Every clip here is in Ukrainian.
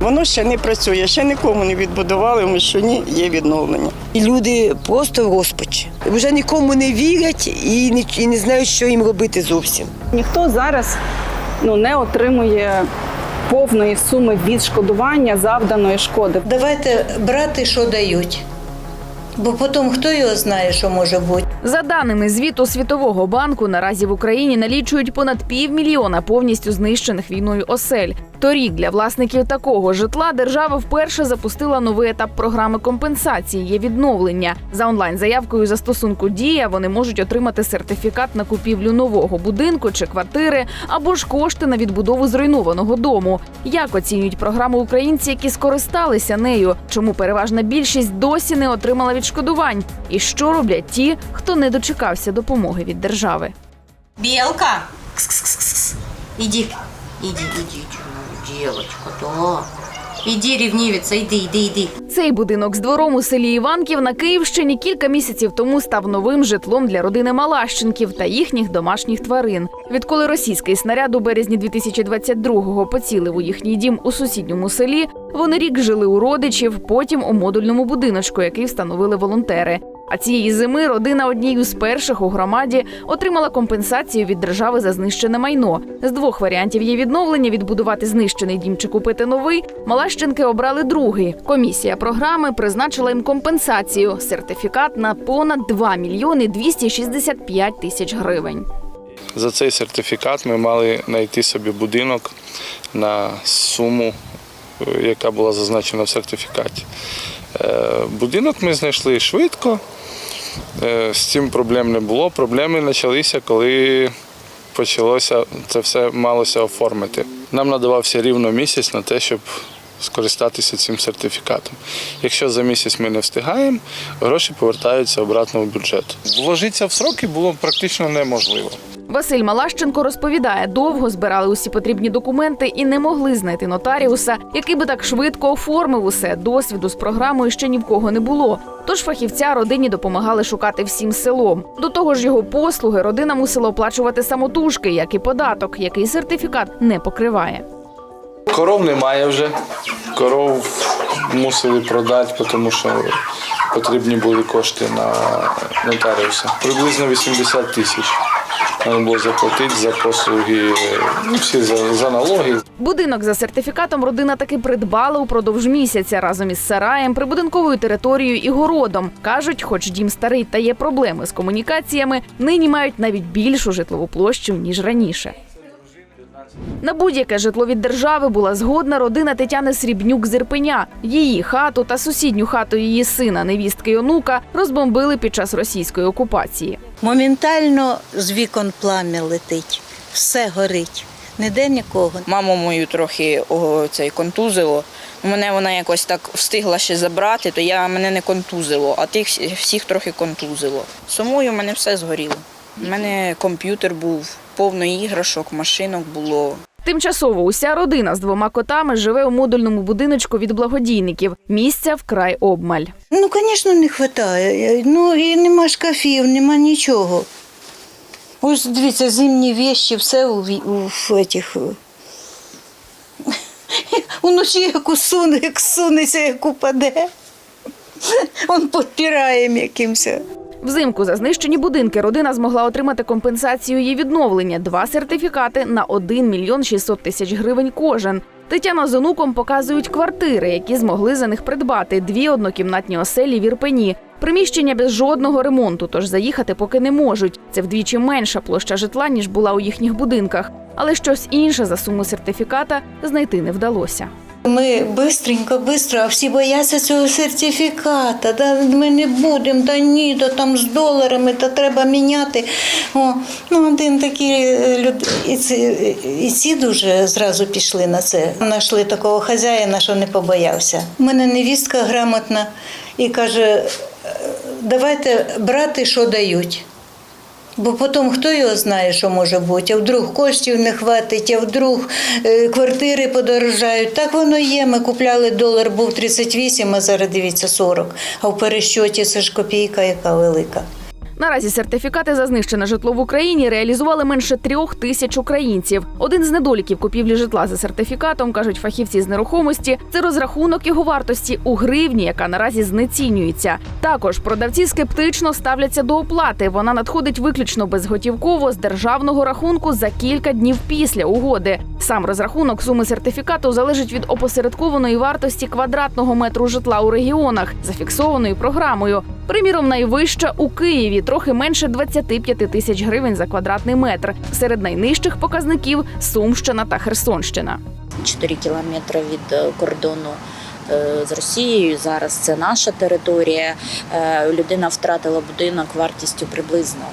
Воно ще не працює, ще нікому не відбудували, в Мишуні є відновлення. І люди просто в розпачі. Вже нікому не вірять і не, і не знають, що їм робити зовсім. Ніхто зараз ну, не отримує повної суми відшкодування завданої шкоди. Давайте брати, що дають. Бо потім хто його знає, що може бути. За даними звіту Світового банку, наразі в Україні налічують понад півмільйона повністю знищених війною осель. Торік для власників такого житла держава вперше запустила новий етап програми компенсації є відновлення. За онлайн-заявкою застосунку Дія вони можуть отримати сертифікат на купівлю нового будинку чи квартири або ж кошти на відбудову зруйнованого дому. Як оцінюють програму українці, які скористалися нею? Чому переважна більшість досі не отримала відшкодувань? І що роблять ті, хто не дочекався допомоги від держави? Кс-кс-кс-кс. иди, иди, иди, девочка, да. Иди, ревнивица, иди, иди, иди. Цей будинок з двором у селі Іванків на Київщині кілька місяців тому став новим житлом для родини Малащенків та їхніх домашніх тварин. Відколи російський снаряд у березні 2022-го поцілив у їхній дім у сусідньому селі, вони рік жили у родичів, потім у модульному будиночку, який встановили волонтери. А цієї зими родина однією з перших у громаді отримала компенсацію від держави за знищене майно. З двох варіантів є відновлення: відбудувати знищений дім чи купити новий. Малащенки обрали другий. Комісія програми призначила їм компенсацію сертифікат на понад 2 мільйони 265 тисяч гривень. За цей сертифікат ми мали знайти собі будинок на суму, е, яка була зазначена в сертифікаті. Е, Будинок ми знайшли швидко, з цим проблем не було. Проблеми почалися, коли почалося це все малося оформити. Нам надавався рівно місяць на те, щоб скористатися цим сертифікатом. Якщо за місяць ми не встигаємо, гроші повертаються обратно в бюджет. Вложитися в сроки було практично неможливо. Василь Малащенко розповідає, довго збирали усі потрібні документи і не могли знайти нотаріуса, який би так швидко оформив усе. Досвіду з програмою ще ні в кого не було. Тож фахівця родині допомагали шукати всім селом. До того ж, його послуги родина мусила оплачувати самотужки, як і податок, який сертифікат не покриває. Коров немає вже. Коров мусили продати, тому що потрібні були кошти на нотаріуса. Приблизно 80 тисяч. Треба було заплатити за послуги, ну, всі за, за налоги. Будинок за сертифікатом родина таки придбала упродовж місяця разом із сараєм, прибудинковою територією і городом. кажуть, хоч дім старий та є проблеми з комунікаціями, нині мають навіть більшу житлову площу ніж раніше. На будь-яке житло від держави була згодна родина Тетяни Срібнюк з Ірпеня. Її хату та сусідню хату її сина, невістки й онука розбомбили під час російської окупації. Моментально з вікон плам'я летить, все горить. Ніде нікого. Маму мою трохи о, цей контузило. Мене вона якось так встигла ще забрати, то я мене не контузило, а тих всіх трохи контузило. Самою в мене все згоріло. У мене комп'ютер був, повно іграшок, машинок було. Тимчасово уся родина з двома котами живе у модульному будиночку від благодійників. Місця вкрай обмаль. Ну, звісно, не вистачає. Ну і нема шкафів, нема нічого. Ось дивіться, зимні вещі, все у, у, в этих. Уночі як усуне, як сунеться, як упаде. Он підпираєм якимось. Взимку за знищені будинки родина змогла отримати компенсацію її відновлення. Два сертифікати на 1 мільйон 600 тисяч гривень кожен. Тетяна з онуком показують квартири, які змогли за них придбати. Дві однокімнатні оселі в Ірпені. Приміщення без жодного ремонту, тож заїхати поки не можуть. Це вдвічі менша площа житла, ніж була у їхніх будинках. Але щось інше за суму сертифіката знайти не вдалося. Ми бистренько, бистро, а всі бояться цього сертифіката. Да, ми не будемо, та ні, то там з доларами, то треба міняти. О, ну, один такий е, люд... і, ці, і ці дуже зразу пішли на це. Знайшли такого хазяїна, що не побоявся. У мене невістка грамотна і каже: «Е, давайте брати, що дають. Бо потім хто його знає, що може бути, а вдруг коштів не хватить, а вдруг е, квартири подорожають. Так воно є. Ми купляли долар, був 38, а зараз дивіться 40. А в перещоті це ж копійка, яка велика. Наразі сертифікати за знищене житло в Україні реалізували менше трьох тисяч українців. Один з недоліків купівлі житла за сертифікатом, кажуть фахівці з нерухомості, це розрахунок його вартості у гривні, яка наразі знецінюється. Також продавці скептично ставляться до оплати. Вона надходить виключно безготівково з державного рахунку за кілька днів після угоди. Сам розрахунок суми сертифікату залежить від опосередкованої вартості квадратного метру житла у регіонах, зафіксованої програмою. Приміром, найвища у Києві трохи менше 25 тисяч гривень за квадратний метр. Серед найнижчих показників Сумщина та Херсонщина. 4 кілометри від е, кордону е, з Росією. Зараз це наша територія. Е, Людина втратила будинок вартістю приблизно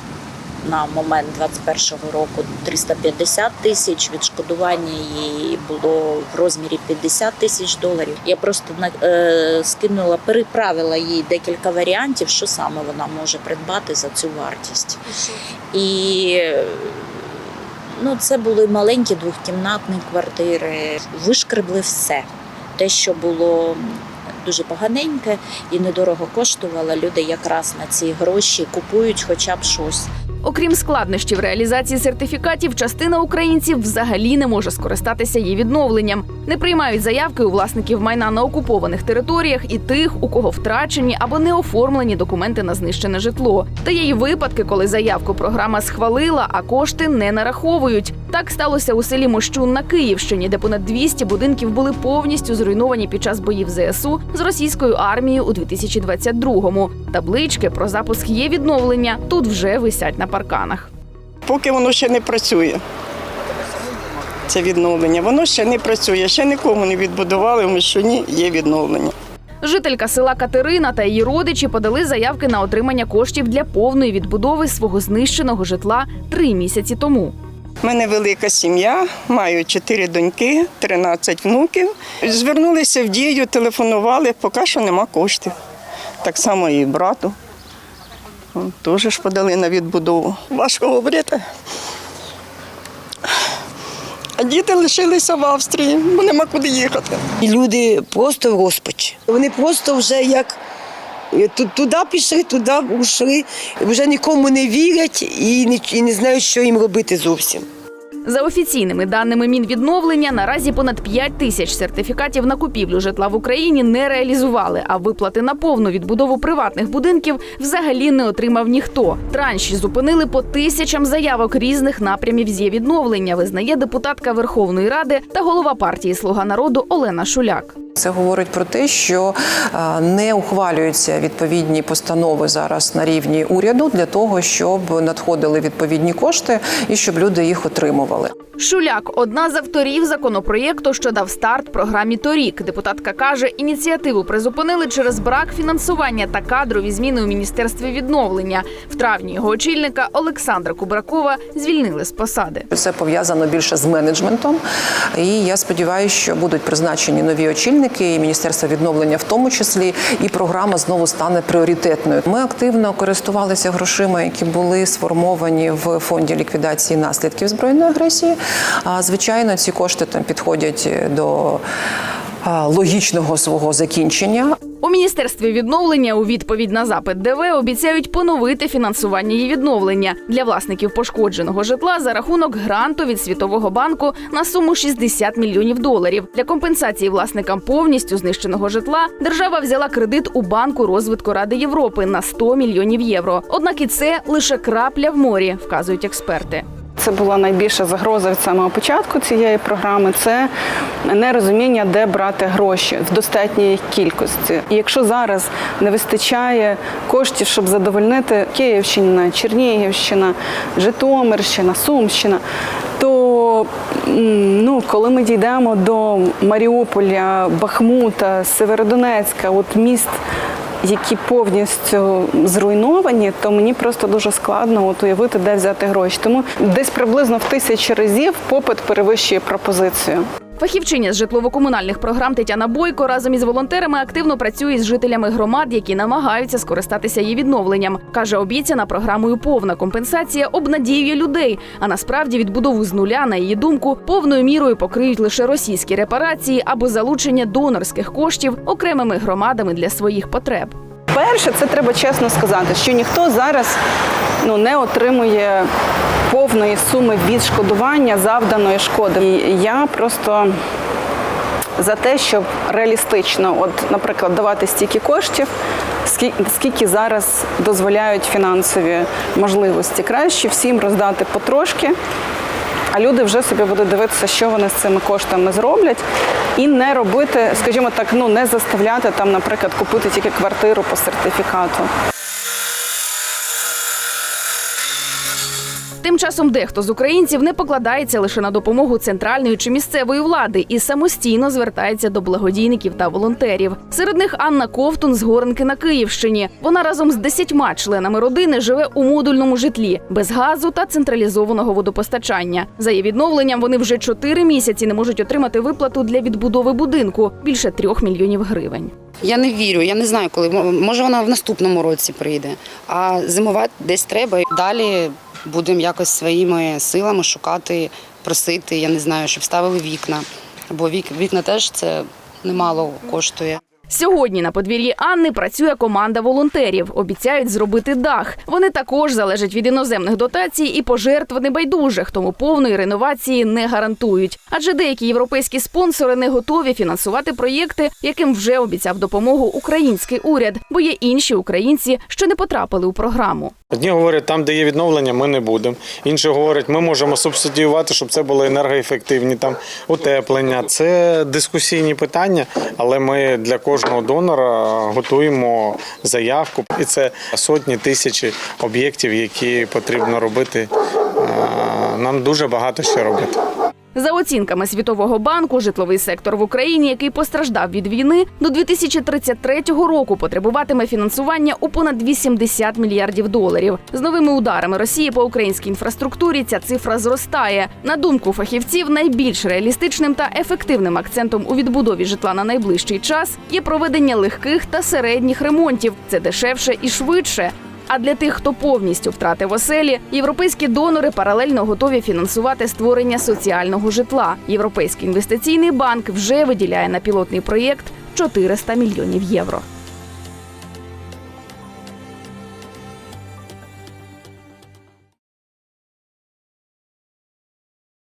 на момент 21-го року 350 тисяч. Відшкодування їй було в розмірі 50 тисяч доларів. Я просто е, скинула, переправила їй декілька варіантів, що саме вона може придбати за цю вартість. І Ну, це були маленькі двохкімнатні квартири. Вишкребли все. Те, що було дуже поганеньке і недорого коштувало, люди якраз на ці гроші купують хоча б щось. Окрім складнощів реалізації сертифікатів, частина українців взагалі не може скористатися її відновленням. Не приймають заявки у власників майна на окупованих територіях і тих, у кого втрачені або не оформлені документи на знищене житло. Та є й випадки, коли заявку програма схвалила, а кошти не нараховують. Так сталося у селі Мощун на Київщині, де понад 200 будинків були повністю зруйновані під час боїв ЗСУ з російською армією у 2022-му. Таблички про запуск є відновлення тут вже висять на парканах. Поки воно ще не працює. Це відновлення. Воно ще не працює, ще нікому не відбудували, в Мишуні є відновлення. Жителька села Катерина та її родичі подали заявки на отримання коштів для повної відбудови свого знищеного житла три місяці тому. У мене велика сім'я, маю чотири доньки, 13 внуків. Звернулися в дію, телефонували, поки що нема коштів. Так само і брату. Теж ж подали на відбудову. Важко говорити. А діти лишилися в Австрії, бо нема куди їхати. І люди просто в розпачі. Вони просто вже як е, туди пішли, туди ушли, вже нікому не вірять і не знають, що їм робити зовсім. За офіційними даними Мінвідновлення, наразі понад 5 тисяч сертифікатів на купівлю житла в Україні не реалізували, а виплати на повну відбудову приватних будинків взагалі не отримав ніхто. Транші зупинили по тисячам заявок різних напрямів з є відновлення, визнає депутатка Верховної Ради та голова партії Слуга народу Олена Шуляк. Це говорить про те, що е, не ухвалюються відповідні постанови зараз на рівні уряду для того, щоб надходили відповідні кошти і щоб люди їх отримували. Шуляк одна з авторів законопроєкту, що дав старт програмі торік. Депутатка каже, ініціативу призупинили через брак фінансування та кадрові зміни у міністерстві відновлення. В травні його очільника Олександра Кубракова звільнили з посади. Це пов'язано більше з менеджментом. І я сподіваюся, що будуть призначені нові очільники, і міністерство відновлення в тому числі, і програма знову стане пріоритетною. Ми активно користувалися грошима, які були сформовані в фонді ліквідації наслідків збройної агресії. А звичайно, ці кошти там підходять до а, логічного свого закінчення. У міністерстві відновлення у відповідь на запит ДВ обіцяють поновити фінансування її відновлення для власників пошкодженого житла за рахунок гранту від Світового банку на суму 60 мільйонів доларів. Для компенсації власникам повністю знищеного житла держава взяла кредит у банку розвитку Ради Європи на 100 мільйонів євро. Однак і це лише крапля в морі, вказують експерти. Це була найбільша загроза від самого початку цієї програми. Це нерозуміння, де брати гроші в достатній кількості. І якщо зараз не вистачає коштів, щоб задовольнити Київщина, Чернігівщина, Житомирщина, Сумщина, то ну, коли ми дійдемо до Маріуполя, Бахмута, Северодонецька, от міст які повністю зруйновані, то мені просто дуже складно от уявити, де взяти гроші. Тому десь приблизно в тисячі разів попит перевищує пропозицію. Фахівчиня з житлово-комунальних програм Тетяна Бойко разом із волонтерами активно працює з жителями громад, які намагаються скористатися її відновленням. каже, обіцяна програмою повна компенсація обнадіює людей. А насправді відбудову з нуля, на її думку, повною мірою покриють лише російські репарації або залучення донорських коштів окремими громадами для своїх потреб. По-перше, це треба чесно сказати, що ніхто зараз ну, не отримує повної суми відшкодування завданої шкоди. І я просто за те, щоб реалістично, от, наприклад, давати стільки коштів, скільки зараз дозволяють фінансові можливості. Краще всім роздати потрошки, а люди вже собі будуть дивитися, що вони з цими коштами зроблять, і не робити, скажімо так, ну не заставляти там, наприклад, купити тільки квартиру по сертифікату. Тим часом дехто з українців не покладається лише на допомогу центральної чи місцевої влади і самостійно звертається до благодійників та волонтерів. Серед них Анна Ковтун з Горенки на Київщині. Вона разом з десятьма членами родини живе у модульному житлі без газу та централізованого водопостачання. За її відновленням вони вже чотири місяці не можуть отримати виплату для відбудови будинку більше трьох мільйонів гривень. Я не вірю, я не знаю, коли може вона в наступному році прийде. А зимувати десь треба. Далі будемо якось своїми силами шукати, просити. Я не знаю, щоб ставили вікна. Бо вік, вікна теж це немало коштує. Сьогодні на подвір'ї Анни працює команда волонтерів. Обіцяють зробити дах. Вони також залежать від іноземних дотацій і пожертв небайдужих, тому повної реновації не гарантують. Адже деякі європейські спонсори не готові фінансувати проєкти, яким вже обіцяв допомогу український уряд, бо є інші українці, що не потрапили у програму. Одні говорять, там, де є відновлення, ми не будемо. Інші говорять, ми можемо субсидіювати, щоб це було енергоефективні, там утеплення. Це дискусійні питання, але ми для кожного донора готуємо заявку. І це сотні тисячі об'єктів, які потрібно робити. Е, Нам дуже багато ще робити. За оцінками Світового банку, житловий сектор в Україні, який постраждав від війни, до 2033 року потребуватиме фінансування у понад 80 мільярдів доларів. З новими ударами Росії по українській інфраструктурі ця цифра зростає. На думку фахівців, найбільш реалістичним та ефективним акцентом у відбудові житла на найближчий час є проведення легких та середніх ремонтів. Це дешевше і швидше. А для тих, хто повністю втратив оселі, європейські донори паралельно готові фінансувати створення соціального житла. Європейський інвестиційний банк вже виділяє на пілотний проєкт 400 мільйонів євро.